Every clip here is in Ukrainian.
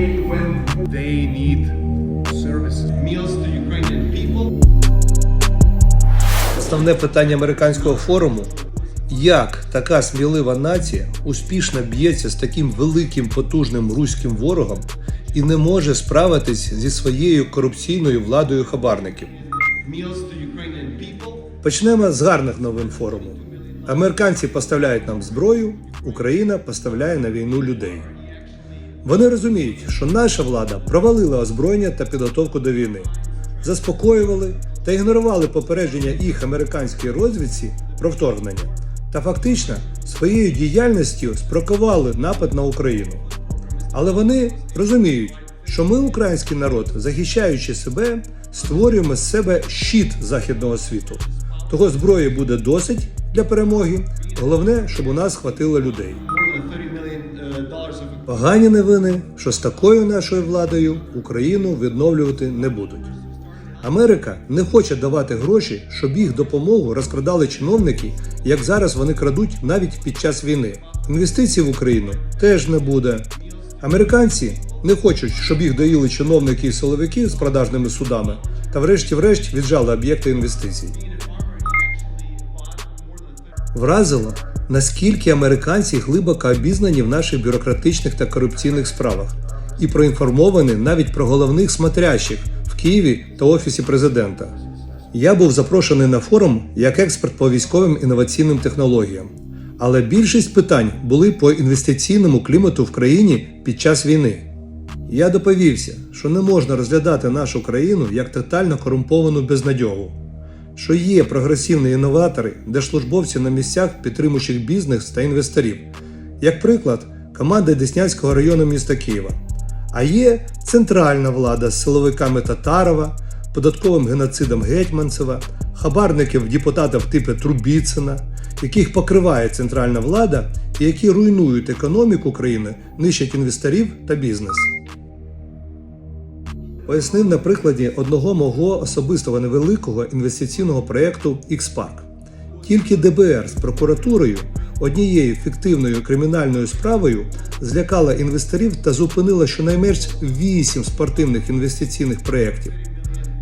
pay when they need services. Meals to Ukrainian people. Основне питання американського форуму: як така смілива нація успішно б'ється з таким великим потужним руським ворогом і не може справитись зі своєю корупційною владою хабарників? Meals to Почнемо з гарних новин форуму. Американці поставляють нам зброю, Україна поставляє на війну людей. Вони розуміють, що наша влада провалила озброєння та підготовку до війни, заспокоювали та ігнорували попередження їх американській розвідці про вторгнення та фактично своєю діяльністю спрокували напад на Україну. Але вони розуміють, що ми, український народ, захищаючи себе, створюємо з себе щит західного світу. Того зброї буде досить для перемоги. Головне, щоб у нас хватило людей. Погані новини, що з такою нашою владою Україну відновлювати не будуть. Америка не хоче давати гроші, щоб їх допомогу розкрадали чиновники, як зараз вони крадуть навіть під час війни. Інвестицій в Україну теж не буде. Американці не хочуть, щоб їх доїли чиновники і силовики з продажними судами, та врешті-врешт віджали об'єкти інвестицій. Вразило, наскільки американці глибоко обізнані в наших бюрократичних та корупційних справах і проінформовані навіть про головних смотрящих в Києві та Офісі президента. Я був запрошений на форум як експерт по військовим інноваційним технологіям. Але більшість питань були по інвестиційному клімату в країні під час війни. Я доповівся, що не можна розглядати нашу країну як тотально корумповану безнадьогу, що є прогресивні інноватори, держслужбовці на місцях, підтримуючих бізнес та інвесторів, як приклад, команда Деснянського району міста Києва. А є центральна влада з силовиками Татарова, податковим геноцидом Гетьманцева, хабарників депутатів типу Трубіцина, яких покриває центральна влада і які руйнують економіку країни, нищать інвесторів та бізнес. Пояснив на прикладі одного мого особистого невеликого інвестиційного проєкту X-Park. Тільки ДБР з прокуратурою однією фіктивною кримінальною справою злякала інвесторів та зупинила щонайменш 8 спортивних інвестиційних проєктів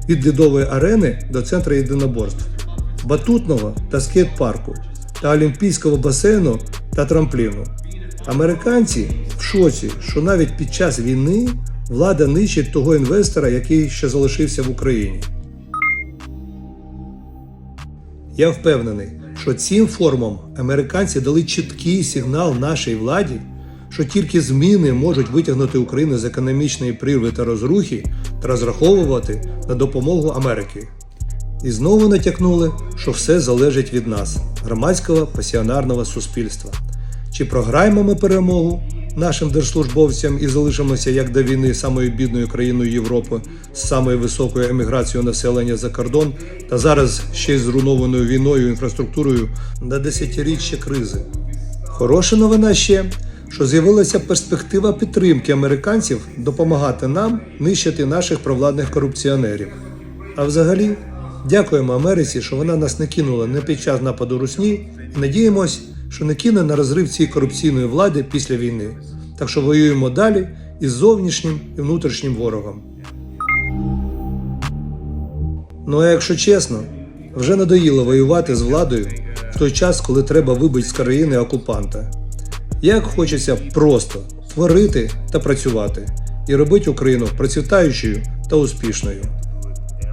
від лідової арени до центру єдиноборств, батутного та скейт-парку та олімпійського басейну та трампліну. Американці в шоці, що навіть під час війни влада нищить того інвестора, який ще залишився в Україні. Я впевнений, що цим форумом американці дали чіткий сигнал нашій владі, що тільки зміни можуть витягнути Україну з економічної прірви та розрухи та розраховувати на допомогу Америки. І знову натякнули, що все залежить від нас, громадського пасіонарного суспільства. Чи програємо ми перемогу нашим держслужбовцям і залишимося як до війни самою бідною країною Європи з самою високою еміграцією населення за кордон та зараз ще й зруйнованою війною інфраструктурою на десятиріччя кризи? Хороша новина ще, що з'явилася перспектива підтримки американців допомагати нам нищити наших провладних корупціонерів. А взагалі, дякуємо Америці, що вона нас не кинула не під час нападу Русні, і надіємось, що не кине на розрив цієї корупційної влади після війни. Так що воюємо далі із зовнішнім і внутрішнім ворогом. Ну а якщо чесно, вже надоїло воювати з владою в той час, коли треба вибити з країни окупанта. Як хочеться просто творити та працювати і робити Україну процвітаючою та успішною.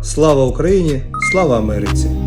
Слава Україні! Слава Америці!